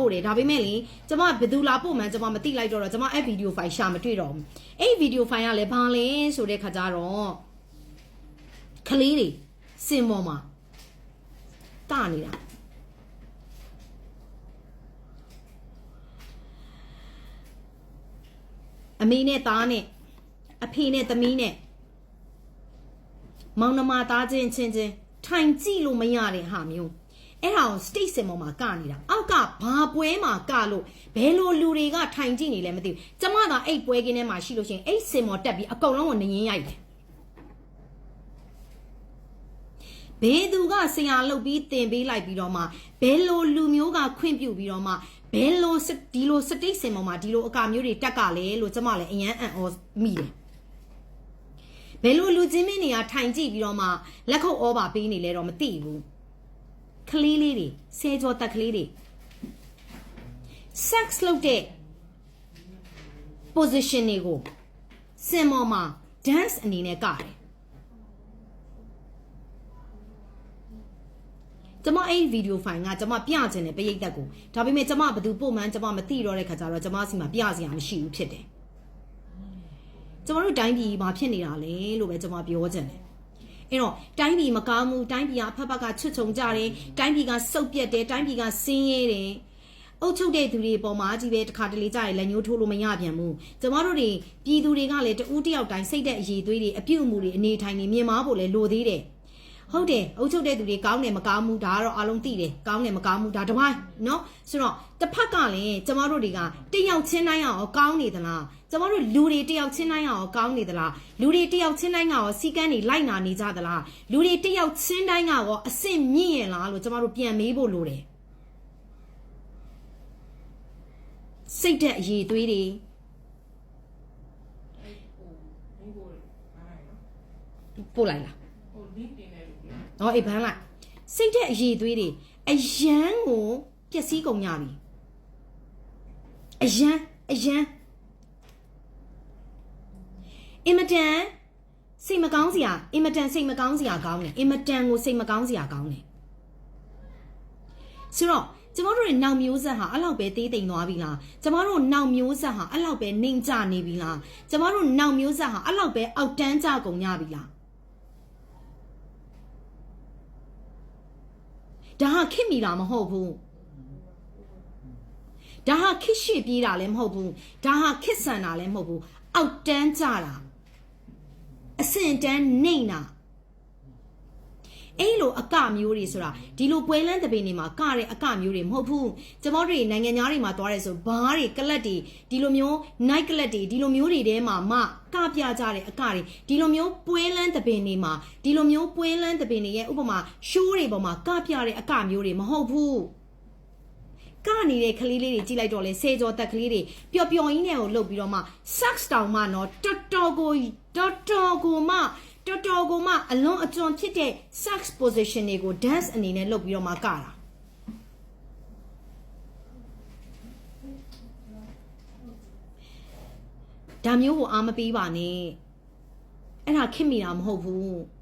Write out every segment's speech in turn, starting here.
ပို့တယ်ဒါပေမဲ့လေကျမဘယ်သူလာပို့မှန်းကျမမသိလိုက်တော့တော့ကျမအဲ့ဗီဒီယိုဖိုင်ရှာမတွေ့တော့ဘူးအဲ့ဗီဒီယိုဖိုင်ကလည်းဘာလဲဆိုတဲ့ခါကျတော့ကလေးတွေစင်ပေါ်မှာတနေတာအမေနဲ့သားနဲ့အဖေနဲ့သမီးနဲ့မောင်နှမသားချင်းချင်းချင်းထိုင်ကြည့်လို့မရတဲ့ဟာမျိုး အဲ့ဒါကို state စင်ပေါ်မှာကနေတာအောက်ကဘာပွဲမှာကလို့ဘယ်လိုလူတွေကထိုင်ကြည့်နေလဲမသိဘူးကျမသာအဲ့ပွဲကင်းထဲမှာရှိလို့ရှိရင်အဲ့စင်ပေါ်တက်ပြီးအကုန်လုံးကိုနင်းရိုက်တယ်ဘယ်သူကဆရာလုပ်ပြီးတင်ပေးလိုက်ပြီးတော့မှဘယ်လိုလူမျိုးကခွင့်ပြုပြီးတော့မှဘယ်လိုစဒီလိုစတိတ်စင်ပေါ်မှာဒီလိုအကာမျိုးတွေတက်ကလဲလို့ကျမလည်းအရန်အံ့ဩမိတယ်ဘယ်လိုလူချင်းမင်းတွေကထိုင်ကြည့်ပြီးတော့မှလက်ခုပ်ဩပါပေးနေလဲတော့မသိဘူး ကလေးလေးတွေဆဲကြောတက်ကလေးတွေ sex လုပ်တဲ့ position တွေကိုစင်မော်မှာ dance အနေနဲ့ကတယ်ကျမအဲ့ဒီဗီဒီယိုဖိုင်ကကျမပြချင်တယ်ပရိသတ်ကိုဒါပေမဲ့ကျမဘယ်သူပို့မှန်းကျမမသိတော့တဲ့ခါကျတော့ကျမစီမှာပြစရာမရှိဘူးဖြစ်တယ်ကျမတို့တိုင်းပြည်မှာဖြစ်နေတာလေလို့ပဲကျမပြောချင်တယ် အဲ့တော့တိုင်းပြည်မကောင်းဘူးတိုင်းပြည်ကအဖက်ဖက်ကချွတ်ချုံကြတယ်တိုင်းပြည်ကစုပ်ပြက်တယ်တိုင်းပြည်ကဆင်းရဲတယ်အုပ်ချုပ်တဲ့သူတွေပေါ်မှာကြီးပဲတစ်ခါတလေကြာရင်လက်ညှိုးထိုးလို့မရပြန်ဘူးကျမတို့တွေပြည်သူတွေကလည်းတဦးတယောက်တိုင်းစိတ်တဲ့အရေးသွေးတွေအပြုတ်အမူတွေအနေထိုင်နေမြင်မာဖို့လည်းလိုသေးတယ်ဟုတ်တယ်အုပ်ချုပ်တဲ့သူတွေကောင်းတယ်မကောင်းဘူးဒါကတော့အားလုံးသိတယ်ကောင်းတယ်မကောင်းဘူးဒါတစ်ပိုင်းเนาะဆိုတော့တစ်ဖက်ကလည်းကျမတို့တွေကတယောက်ချင်းတိုင်းအောင်ကောင်းနေသလား ကျမတို့လူတွေတယောက်ချင်းတိုင်းအောင်ကောင်းနေသလားလူတွေတယောက်ချင်းတိုင်းကရောစီကန်းတွေလိုက်နာနေကြသလားလူတွေတယောက်ချင်းတိုင်းကရောအဆင့်မြင့်ရင်လားလို့ကျမတို့ပြန်မေးဖို့လိုတယ်စိတ်သက်အရေးသွေးတွေအဲ့ဟိုမိဖို့အားရနော်ပို့လိုက်လားဟို link တင်နေလို့လေ။ဟောအေးဘန်းလိုက်စိတ်သက်အရေးသွေးတွေအယမ်းကိုပျက်စီးကုန်ကြပြီ။အယမ်းအယမ်း အင်မတန်စိတ်မကောင်းစရာအင်မတန်စိတ်မကောင်းစရာကောင်းတယ်အင်မတန်ကိုစိတ်မကောင်းစရာကောင်းတယ်ဆိုတော့ကျမတို့ရဲ့နောက်မျိုးဆက်ဟာအဲ့လောက်ပဲသေးသိမ်သွားပြီလားကျမတို့နောက်မျိုးဆက်ဟာအဲ့လောက်ပဲနှိမ်ကျနေပြီလားကျမတို့နောက်မျိုးဆက်ဟာအဲ့လောက်ပဲအောက်တန်းကျကုန်ကြပြီလားဒါဟာခစ်မိတာမဟုတ်ဘူး ဒါဟာခစ်ရှိပြေးတာလည်းမဟုတ်ဘူးဒါဟာခစ်ဆန်တာလည်းမဟုတ်ဘူးအောက်တန်းကျတာအစင်တန်းနှိမ့်တာအဲ့လိုအကမျိုးတွေဆိုတာဒီလိုပွဲလန်းတပင်တွေမှာကတဲ့အကမျိုးတွေမဟုတ်ဘူးကျမတို့တွေနိုင်ငံသားတွေမှာသွားရဲဆိုဘားတွေကလတ်တွေဒီလိုမျိုး night ကလတ်တွေဒီလိုမျိုးတွေထဲမှာမှကပြကြတဲ့အကတွေဒီလိုမျိုးပွဲလန်းတပင်တွေမှာဒီလိုမျိုးပွဲလန်းတပင်တွေရဲ့ဥပမာရှိုးတွေပေါ်မှာကပြတဲ့အကမျိုးတွေမဟုတ်ဘူး ကနေတဲ့ကလေးလေးတွေကြည့်လိုက်တော့လဲစေကြောတက်ကလေးတွေပျော်ပျော်ကြီးနဲ့ကိုလှုပ်ပြီးတော့မှ sex တောင်မှနော်တော်တော်ကိုတော်တော်ကိုမှတော်တော်ကိုမှအလွန်အကျွံဖြစ်တဲ့ sex position တွေကို dance အနေနဲ့လှုပ်ပြီးတော့မှကတာဒါမျိုးကိုအားမပေးပါနဲ့အဲ့ဒါခင်မိတာမဟုတ်ဘူး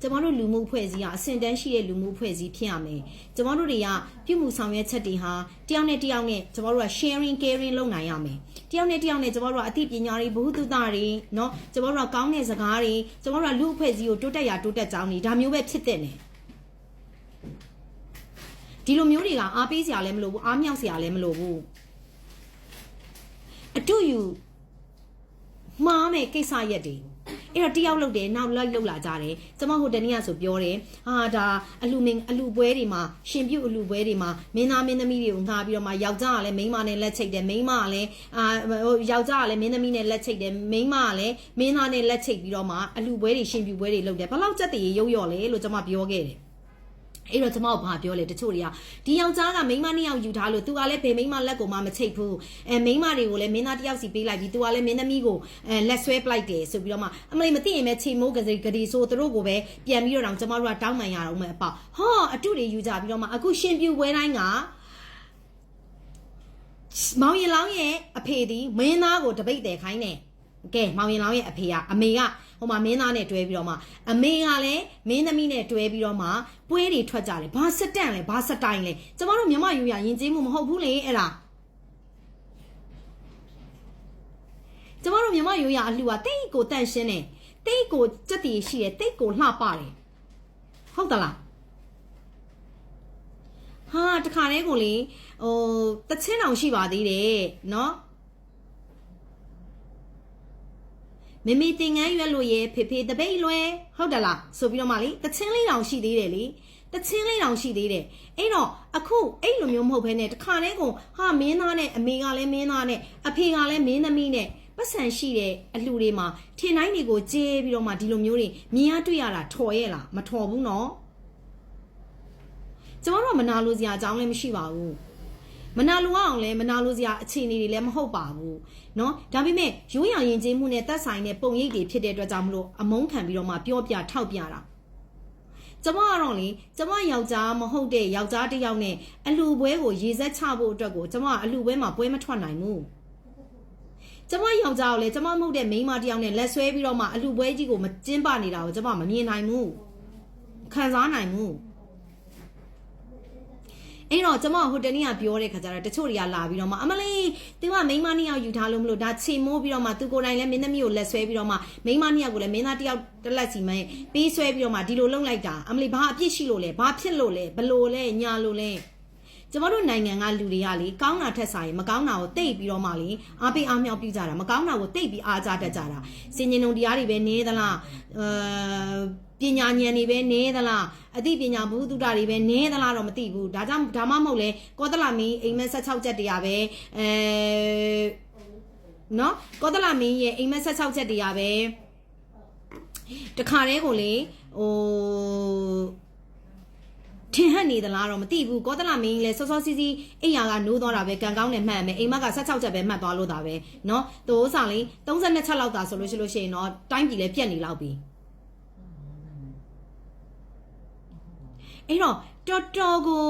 ကျမတို့လူမှုဖွဲ့စည်းဟာအဆင့်တန်းရှိတဲ့လူမှုဖွဲ့စည်းဖြစ်ရမယ်ကျမတို့တွေကပြုမှုဆောင်ရွက်ချက်တွေဟာတယောက်နဲ့တယောက်နဲ့ကျမတို့က sharing caring လုပ်နိုင်ရမယ်တယောက်နဲ့တယောက်နဲ့ကျမတို့ကအသိပညာတွေဘ ഹു တုတတွေเนาะကျမတို့ကကောင်းတဲ့စကားတွေကျမတို့ကလူအဖွဲ့စည်းကိုတိုးတက်ရာတိုးတက်ကြောင်းတွေဒါမျိုးပဲဖြစ်တဲ့နေဒီလိုမျိုးတွေကအားပေးစရာလည်းမလိုဘူးအားမြောက်စရာလည်းမလိုဘူးအတူယူ မှားမယ်ကိစ္စရက်တွေ အဲ့တော့တယောက်လုပ်တယ်နောက်လိုက်လုပ်လာကြတယ်ကျမဟိုတနေ့ကဆိုပြောတယ်ဟာဒါအလူမင်းအလူပွဲတွေမှာရှင်ပြုတ်အလူပွဲတွေမှာမင်းသားမင်းသမီးတွေကိုငှားပြီးတော့မှယောက်ျားကလည်းမိန်းမနဲ့လက်ချိတ်တယ်မိန်းမကလည်းအာဟိုယောက်ျားကလည်းမင်းသမီးနဲ့လက်ချိတ်တယ်မိန်းမကလည်းမင်းသားနဲ့လက်ချိတ်ပြီးတော့မှအလူပွဲတွေရှင်ပြုတ်ပွဲတွေလုပ်တယ်ဘယ်လောက်ကြက်တည်းရုပ်ရော်လဲလို့ကျမပြောခဲ့တယ် အဲ့တော့ကျမတို့ဘာပြောလဲတချို့တွေကဒီယောက်ျားကမိန်းမနှစ်ယောက်ယူထားလို့သူကလည်းဘယ်မိန်းမလက်ကိုမှမချိတ်ဘူးအဲမိန်းမတွေကိုလည်းမင်းသားတစ်ယောက်စီပေးလိုက်ပြီးသူကလည်းမင်းသမီးကိုအဲလက်ဆွဲပလိုက်တယ်ဆိုပြီးတော့မှအမလေးမသိရင်ပဲချိန်မိုးကလေးကလေးဆိုသူတို့ကိုပဲပြန်ပြီးတော့တောင်ကျမတို့ကတောင်းပန်ရအောင်မယ်အပေါ့ဟောအတုတွေယူကြပြီးတော့မှအခုရှင်ပြူပွဲတိုင်းကမောင်ရင်လောင်းရဲ့အဖေသည်မင်းသားကိုတပိတ်တယ်ခိုင်းတယ်ကဲမောင်ရင်လောင်းရဲ့အဖေကအမေက ဟိုမှာမင်းသားနဲ့တွဲပြီးတော့မှအမေကလည်းမင်းသမီးနဲ့တွဲပြီးတော့မှပွဲတွေထွက်ကြတယ်ဘာစတန့်လဲဘာစတိုင်လဲကျမတို့မြမယူရရင်ကျေးမှုမဟုတ်ဘူးလေအဲ့ဒါကျမတို့မြမယူရအလှူကတိတ်ကိုတန့်ရှင်းတယ်တိတ်ကိုစက်တည်ရှိတယ်တိတ်ကိုလှပတယ်ဟုတ်သလား ဟာတခါတည်းကိုလေဟိုတချင်းတောင်ရှိပါသေးတယ်เนาะ မေမေတင်ငန်းရွက်လို့ရဲဖေဖေတပိတ်လွယ်ဟုတ်တယ်လားဆိုပြီးတော့မှလေတချင်းလေးတောင်ရှိသေးတယ်လေတချင်းလေးတောင်ရှိသေးတယ်အဲ့တော့အခုအဲ့လိုမျိုးမဟုတ်ဘဲနဲ့တခါတည်းကဟာမင်းသားနဲ့အမေကလည်းမင်းသားနဲ့အဖေကလည်းမင်းသမီးနဲ့ပတ်စံရှိတဲ့အလှူတွေမှာထင်တိုင်းတွေကိုကျေးပြီးတော့မှဒီလိုမျိုးတွေမြင်ရတွေ့ရတာထော်ရဲ့လားမထော်ဘူးနော်ကျွန်တော်တို့မနာလို့စရာအကြောင်းလည်းမရှိပါဘူး မနာလိုအောင်လည်းမနာလိုစရာအခြေအနေတွေလည်းမဟုတ်ပါဘူးเนาะဒါပေမဲ့ရိုးရာရင်ကျေးမှုနဲ့သက်ဆိုင်တဲ့ပုံရိပ်တွေဖြစ်တဲ့အတွက်ကြောင့်မလို့အမုန်းခံပြီးတော့မှပြောပြထောက်ပြတာကျမကတော့လေကျမယောက်ျားမဟုတ်တဲ့ယောက်ျားတစ်ယောက်နဲ့အလှပွဲကိုရေဆက်ချဖို့အတွက်ကိုကျမကအလှပွဲမှာပွဲမထွက်နိုင်ဘူးကျမယောက်ျားကိုလည်းကျမမဟုတ်တဲ့မိန်းမတစ်ယောက်နဲ့လက်ဆွဲပြီးတော့မှအလှပွဲကြီးကိုမကျင်းပနေတာကိုကျမမမြင်နိုင်ဘူးခံစားနိုင်ဘူး အဲ့တော့ကျမဟိုတနေ့ကပြောတဲ့ခါကျတော့တချို့တွေကလာပြီးတော့မှအမလေးသူကမိန်းမနှစ်ယောက်ယူထားလို့မလို့ဒါချိန်မိုးပြီးတော့မှသူကိုယ်တိုင်လည်းမင်းသမီးကိုလက်ဆွဲပြီးတော့မှမိန်းမနှစ်ယောက်ကိုလည်းမင်းသားတစ်ယောက်တစ်လက်စီမန်းပေးဆွဲပြီးတော့မှဒီလိုလုပ်လိုက်တာအမလေးဘာအပြစ်ရှိလို့လဲဘာဖြစ်လို့လဲဘလို့လဲညာလို့လဲကျမတို့နိုင်ငံကလူတွေကလေကောင်းတာထက်စားရင်မကောင်းတာကိုတိတ်ပြီးတော့မှလေအားပေးအားမြောက်ပြုကြတာမကောင်းတာကိုတိတ်ပြီးအားကြတတ်ကြတာစင်ញင်ုံတရားတွေပဲနေသလားအဲ ပညာဉာဏ်တွေပဲနေသလားအသိပညာဘုသူတ္တတွေပဲနေသလားတော့မသိဘူးဒါကြောင့်ဒါမှမဟုတ်လေကောသလမင်းအိမ်မက်16ချက်တရားပဲအဲနော်ကောသလမင်းရဲ့အိမ်မက်16ချက်တရားပဲတခါတည်းကိုလေဟို ထင်ဟပ်နေသလားတော့မသိဘူးကောသလမင်းလည်းစောစောစီးစီးအိယာကနိုးသွားတာပဲကံကောင်းနဲ့မှတ်မယ်အိမ်မက်က16ချက်ပဲမှတ်သွားလို့တာပဲเนาะသူဥစားလေး32ချက်လောက်သာဆိုလို့ရှိလို့ရှိရင်တော့တိုင်းပြည်လည်းပြက်နေလောက်ပြီ အဲ့တော့တော်တော်ကို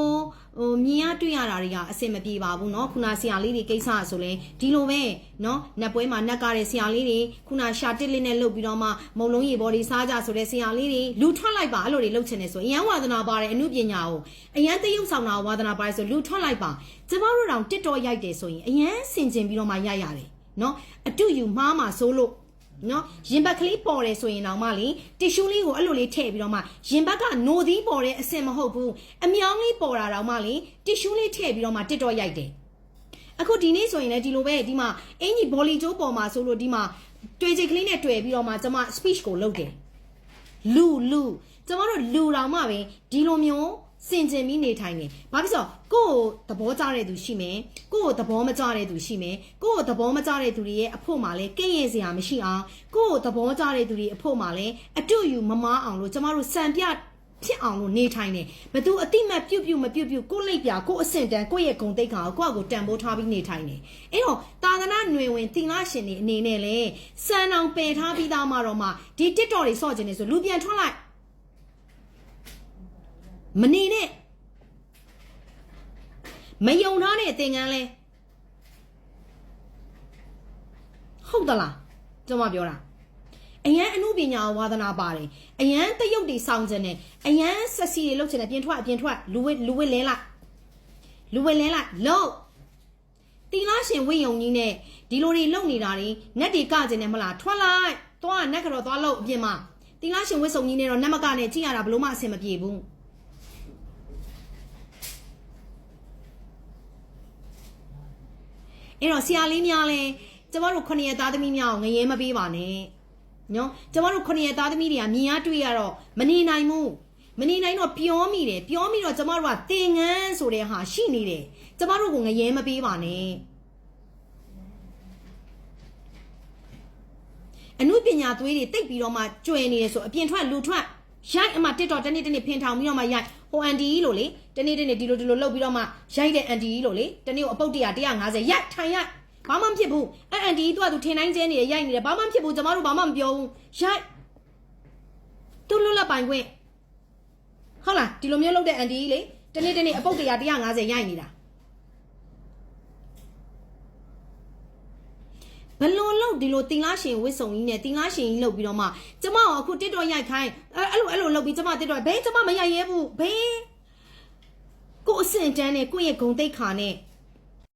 ဟိုမြင်ရတွေ့ရတာတွေကအဆင်မပြေပါဘူးเนาะခုနဆရာလေးတွေကိစ္စဆိုလဲဒီလိုပဲเนาะနတ်ပွဲမှာနတ်ကားတဲ့ဆရာလေးတွေခုနရှာတစ်လေးနဲ့လှုပ်ပြီးတော့မှမုံလုံးရေဘော်တွေစားကြဆိုတဲ့ဆရာလေးတွေလူထွက်လိုက်ပါအဲ့လိုတွေလှုပ်ချင်နေဆိုအရန်ဝါသနာပါတယ်အမှုပညာကိုအရန်တရုပ်ဆောင်တာဝါသနာပါတယ်ဆိုလူထွက်လိုက်ပါကျမတို့တောင်တစ်တော်ရိုက်တယ်ဆိုရင်အရန်ဆင်ကျင်ပြီးတော့မှရိုက်ရတယ်เนาะအတူယူမှားမှာဆိုလို့ နော်ရင်ဘက်ကလေးပေါ်တယ်ဆိုရင်တော့မှလေတီရှူးလေးကိုအဲ့လိုလေးထည့်ပြီးတော့မှရင်ဘက်ကနိုသီးပေါ်တဲ့အစင်မဟုတ်ဘူးအမြောင်းလေးပေါ်တာတော့မှလေတီရှူးလေးထည့်ပြီးတော့မှတစ်တော့ရိုက်တယ်အခုဒီနေ့ဆိုရင်လည်းဒီလိုပဲဒီမှာအင်ကြီးဘောလီကျိုးပေါ်မှာဆိုလို့ဒီမှာတွေ့ချင်ကလေးနဲ့တွေ့ပြီးတော့မှကျွန်မ speech ကိုလုပ်တယ်လူလူကျွန်တော်တို့လူတော်မှပဲဒီလိုမျိုး စင်ကျင်ပြီးနေထိုင်နေ။ဘာဖြစ်လို့ကိုယ့်ကိုသဘောကျတဲ့သူရှိမယ်။ကိုယ့်ကိုသဘောမကျတဲ့သူရှိမယ်။ကိုယ့်ကိုသဘောမကျတဲ့သူတွေရဲ့အဖို့မှာလည်းကင့်ရဲ့စရာမရှိအောင်ကိုယ့်ကိုသဘောကျတဲ့သူတွေအဖို့မှာလည်းအတူယူမမားအောင်လို့ကျမတို့စံပြဖြစ်အောင်လို့နေထိုင်နေဘသူအတိမတ်ပြုတ်ပြုတ်မပြုတ်ပြုတ်ကိုယ့်လိပ်ပြကိုယ့်အဆင့်တန်းကိုယ့်ရဲ့ဂုံတိတ်ခါကိုကိုယ့်အကိုတန်ဖိုးထားပြီးနေထိုင်နေအဲ့တော့တာသနာຫນွေဝင်သင်္လာရှင်တွေအနေနဲ့လေစံအောင်ပယ်ထားပြီးသားမှတော့မှဒီတစ်တော်တွေစော့ကျင်နေဆိုလူပြန်ထွက်လိုက် မနေနဲ့မယုံထားတဲ့သင်္ကန်းလဲဟုတ်သလားကျွန်မပြောတာအရန်အမှုပညာဝါသနာပါတယ်အရန်တရုတ်တွေစောင့်ခြင်းနဲ့အရန်ဆက်စီတွေလုပ်ခြင်းနဲ့ပြင်ထွက်အပြင်ထွက်လူဝစ်လူဝစ်လဲလိုက်လူဝစ်လဲလိုက်လို့တီလာရှင်ဝိယုံကြီးနဲ့ဒီလိုတွေလုပ်နေတာတွေနက်တွေကခြင်းနဲ့မလားထွက်လိုက်သွားနက်ကတော့သွားလို့အပြင်မှာတီလာရှင်ဝိစုံကြီးနဲ့တော့နက်မကနဲ့ကြည့်ရတာဘလို့မှအဆင်မပြေဘူး အဲ့တော့ဆရာလေးများလဲကျမတို့ခုနှစ်ရက်သားသမီးများကိုငရဲမပေးပါနဲ့နော်ကျမတို့ခုနှစ်ရက်သားသမီးတွေကမြင်ရတွေ့ရတော့မနေနိုင်ဘူးမနေနိုင်တော့ပြောမိတယ်ပြောမိတော့ကျမတို့ကတင်ငန်းဆိုတဲ့ဟာရှိနေတယ်ကျမတို့ကငရဲမပေးပါနဲ့အမှုပညာသွေးတွေတိတ်ပြီးတော့မှကျွယ်နေတယ်ဆိုအပြင်ထွက်လူထွက် ရိုက်အမှတစ်တော်တနေ့တနေ့ဖင်ထောင်ပြီးတော့မှရိုက်ဟိုအန်တီလို့လေတနေ့တနေ့ဒီလိုဒီလိုလှုပ်ပြီးတော့မှရိုက်တဲ့အန်တီလို့လေတနေ့ကိုအပုတ်100 150ရိုက်ထိုင်ရိုက်ဘာမှမဖြစ်ဘူးအဲ့အန်တီသူကသူထင်တိုင်းကျဲနေရရိုက်နေတယ်ဘာမှမဖြစ်ဘူးကျမတို့ဘာမှမပြောဘူးရိုက်သူလွတ်လပ်ပိုင်ခွင့်ဟုတ်လားဒီလိုမျိုးလုပ်တဲ့အန်တီလေတနေ့တနေ့အပုတ်100 150ရိုက်နေတာ ဘလို့လုံတို့ဒီလိုတင်လားရှင်ဝစ်စုံကြီးနဲ့တင်လားရှင်ကြီးလုပ်ပြီးတော့မှကျမကအခုတစ်တော်ရိုက်ခိုင်းအဲ့အဲ့လိုအဲ့လိုလုပ်ပြီးကျမတစ်တော်ဘဲကျမမရိုက်ရဲဘူးဘဲကိုအစင်တန်းနဲ့ကိုယ့်ရဲ့ဂုံတိတ်ခါနဲ့